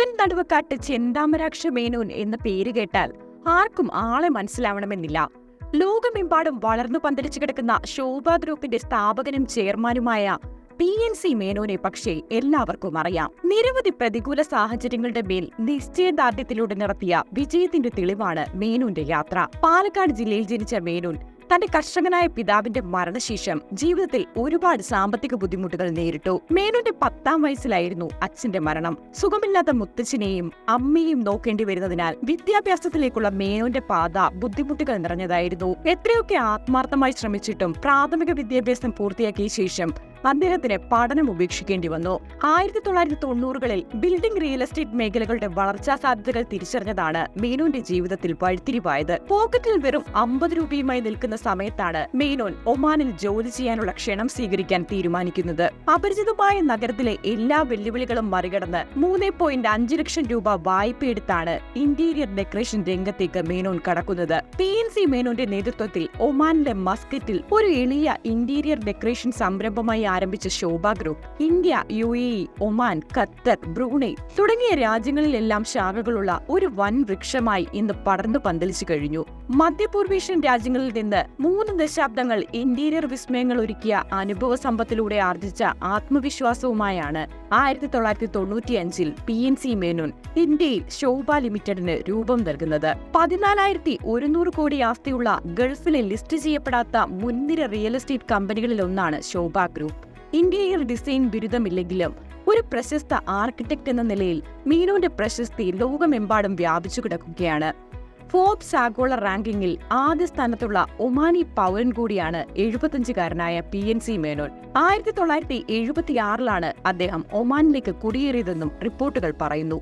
പുത്തൻ നടുവക്കാട്ട് ചെന്താമരാക്ഷ മേനോൻ എന്ന പേര് കേട്ടാൽ ആർക്കും ആളെ മനസ്സിലാവണമെന്നില്ല. ലോകമെമ്പാടും വളർന്നു പന്തലിച്ചു കിടക്കുന്ന ശോഭ ഗ്രൂപ്പിന്റെ സ്ഥാപകനും ചെയർമാനുമായ പി എൻ സി മേനോനെ പക്ഷേ എല്ലാവർക്കും അറിയാം. നിരവധി പ്രതികൂല സാഹചര്യങ്ങളുടെ മേൽ നിശ്ചയദാർഢ്യത്തിലൂടെ നടത്തിയ വിജയത്തിന്റെ തെളിവാണ് മേനോന്റെ യാത്ര. പാലക്കാട് ജില്ലയിൽ ജനിച്ച മേനോൻ തന്റെ കർഷകനായ പിതാവിന്റെ മരണശേഷം ജീവിതത്തിൽ ഒരുപാട് സാമ്പത്തിക ബുദ്ധിമുട്ടുകൾ നേരിട്ടു. മേനോന്റെ പത്താം വയസ്സിലായിരുന്നു അച്ഛന്റെ മരണം. സുഖമില്ലാത്ത മുത്തച്ഛനെയും അമ്മയെയും നോക്കേണ്ടി വരുന്നതിനാൽ വിദ്യാഭ്യാസത്തിലേക്കുള്ള മേനോന്റെ പാത ബുദ്ധിമുട്ടുകൾ നിറഞ്ഞതായിരുന്നു. എത്രയൊക്കെ ആത്മാർത്ഥമായി ശ്രമിച്ചിട്ടും പ്രാഥമിക വിദ്യാഭ്യാസം പൂർത്തിയാക്കിയ ശേഷം അദ്ദേഹത്തിന് പഠനം ഉപേക്ഷിക്കേണ്ടി വന്നു. ആയിരത്തി തൊള്ളായിരത്തി തൊണ്ണൂറുകളിൽ ബിൽഡിംഗ് റിയൽ എസ്റ്റേറ്റ് മേഖലകളുടെ വളർച്ചാ സാധ്യതകൾ തിരിച്ചറിഞ്ഞതാണ് മേനോന്റെ ജീവിതത്തിൽ വഴിത്തിരിവായത്. പോക്കറ്റിൽ വെറും അമ്പത് രൂപയുമായി നിൽക്കുന്ന സമയത്താണ് മേനോൻ ഒമാനിൽ ജോലി ചെയ്യാനുള്ള ക്ഷണം സ്വീകരിക്കാൻ തീരുമാനിക്കുന്നത്. അപരിചിതമായ നഗരത്തിലെ എല്ലാ വെല്ലുവിളികളും മറികടന്ന് മൂന്ന് പോയിന്റ് അഞ്ച് ലക്ഷം രൂപ വായ്പയെടുത്താണ് ഇന്റീരിയർ ഡെക്കറേഷൻ രംഗത്തേക്ക് മേനോൻ കടക്കുന്നത്. പി എൻ സി മേനോന്റെ നേതൃത്വത്തിൽ ഒമാനിലെ മസ്കറ്റിൽ ഒരു എളിയ ഇന്റീരിയർ ഡെക്കറേഷൻ സംരംഭമായി ആരംഭിച്ച Sobha group India U A Oman Qatar Brunei തുടങ്ങിയ രാജ്യങ്ങളിലെല്ലാം ശാഖകളുള്ള ഒരു വൻ വൃക്ഷമായി ഇന്ന് പടർന്നു പന്തലിച്ചു കഴിഞ്ഞു. മധ്യപൂർവേഷ്യൻ രാജ്യങ്ങളിൽ നിന്ന് മൂന്ന് ദശാബ്ദങ്ങൾ ഇന്റീരിയർ വിസ്മയങ്ങൾ ഒരുക്കിയ അനുഭവ സമ്പത്തിലൂടെ ആർജിച്ച ആത്മവിശ്വാസവുമായാണ് ആയിരത്തി തൊള്ളായിരത്തി തൊണ്ണൂറ്റിയഞ്ചിൽ പി എൻ സി മേനോൻ ഇന്ത്യയിൽ ശോഭ ലിമിറ്റഡിന് രൂപം നൽകുന്നത്. പതിനാലായിരത്തി ഒരുന്നൂറ് കോടി ആസ്തിയുള്ള ഗൾഫിലെ ലിസ്റ്റ് ചെയ്യപ്പെടാത്ത മുൻനിര റിയൽ എസ്റ്റേറ്റ് കമ്പനികളിൽ ഒന്നാണ് ശോഭ ഗ്രൂപ്പ്. ഇന്റീരിയർ ഡിസൈൻ ബിരുദമില്ലെങ്കിലും ഒരു പ്രശസ്ത ആർക്കിടെക്ട് എന്ന നിലയിൽ മീനോന്റെ പ്രശസ്തി ലോകമെമ്പാടും വ്യാപിച്ചു കിടക്കുകയാണ്. ഫോബ്സ് ആഗോള റാങ്കിങ്ങിൽ ആദ്യ സ്ഥാനത്തുള്ള ഒമാനി പൗരൻ കൂടിയാണ് എഴുപത്തഞ്ചുകാരനായ പി എൻ സി മേനോൻ. ആയിരത്തി തൊള്ളായിരത്തി എഴുപത്തിയാറിലാണ് അദ്ദേഹം ഒമാനിലേക്ക് കുടിയേറിയതെന്നും റിപ്പോർട്ടുകൾ പറയുന്നു.